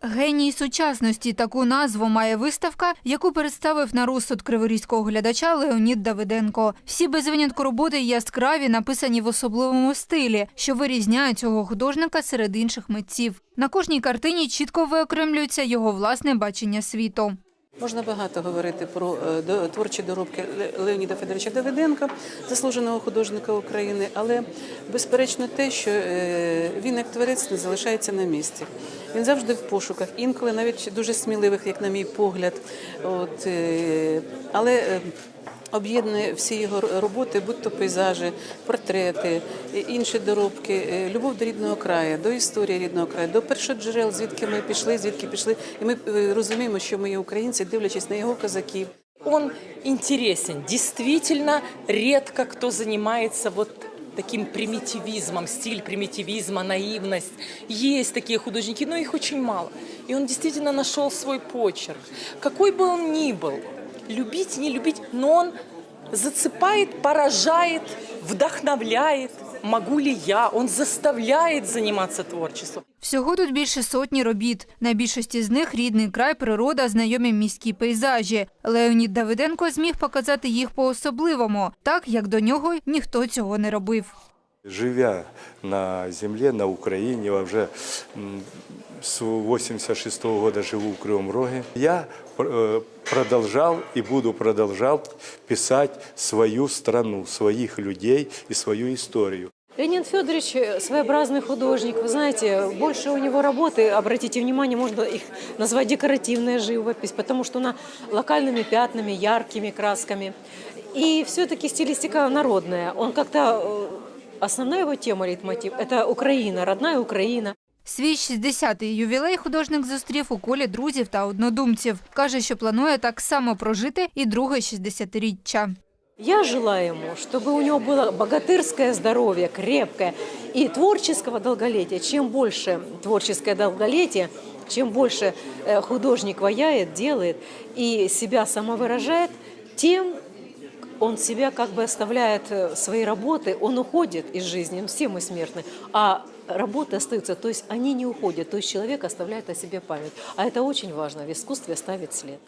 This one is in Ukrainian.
Геній сучасності таку назву має виставка, яку представив на розсуд криворізького глядача Леонід Давиденко. Всі без винятку роботи яскраві, написані в особливому стилі, що вирізняє цього художника серед інших митців. На кожній картині чітко виокремлюється його власне бачення світу. Можна багато говорити про е, творчі доробки Леоніда Федоровича Давиденка, заслуженого художника України, але безперечно те, що е, він як творець не залишається на місці. Він завжди в пошуках, інколи навіть дуже сміливих, як на мій погляд. От, е, але об'єднує всі його роботи, будь то пейзажі, портрети, інші доробки, е, любов до рідного краю, до історії рідного краю, до першоджерел, звідки ми пішли, звідки пішли. І ми е, розуміємо, що ми є українці, дивлячись на його козаків. Он интересен. Действительно, редко кто занимается вот таким примитивизмом, стиль примитивизма, наивность. Есть такие художники, но их очень мало. И он действительно нашел свой почерк. Какой бы он ни был, любить, не любить, но он зацепает, поражает, вдохновляет. Могу ли я? Он заставляет заниматься творчеством. Всього тут більше сотні робіт. На більшості з них рідний край, природа, знайомі міські пейзажі. Леонід Давиденко зміг показати їх по-особливому, так як до нього ніхто цього не робив. Живя на земле, на Украине, я уже м, с 86 года живу в Кривом Роге, я э, продолжал и буду продолжать писать свою страну, своих людей и свою историю. Леонид Федорович э, своеобразный художник. Вы знаете, больше у него работы, обратите внимание, можно их назвать декоративная живопись, потому что она локальными пятнами, яркими красками. И все-таки стилистика народная. Он как-то... э, Основная его тема, лейтмотив – это Украина, родная Украина. Свій 60-й ювілей художник зустрів у колі друзів та однодумців. Каже, що планує так само прожити і друге 60-річчя. Я желаю ему, чтобы у него было богатырское здоровье, крепкое и творческого долголетия. Чем больше творческое долголетие, чем больше э, художник ваяет, делает и себя самовыражает, тем он себя как бы оставляет э, свои работы, он уходит из жизни, все мы смертны, а работы остаются, то есть они не уходят, то есть человек оставляет о себе память. А это очень важно, в искусстве оставить след.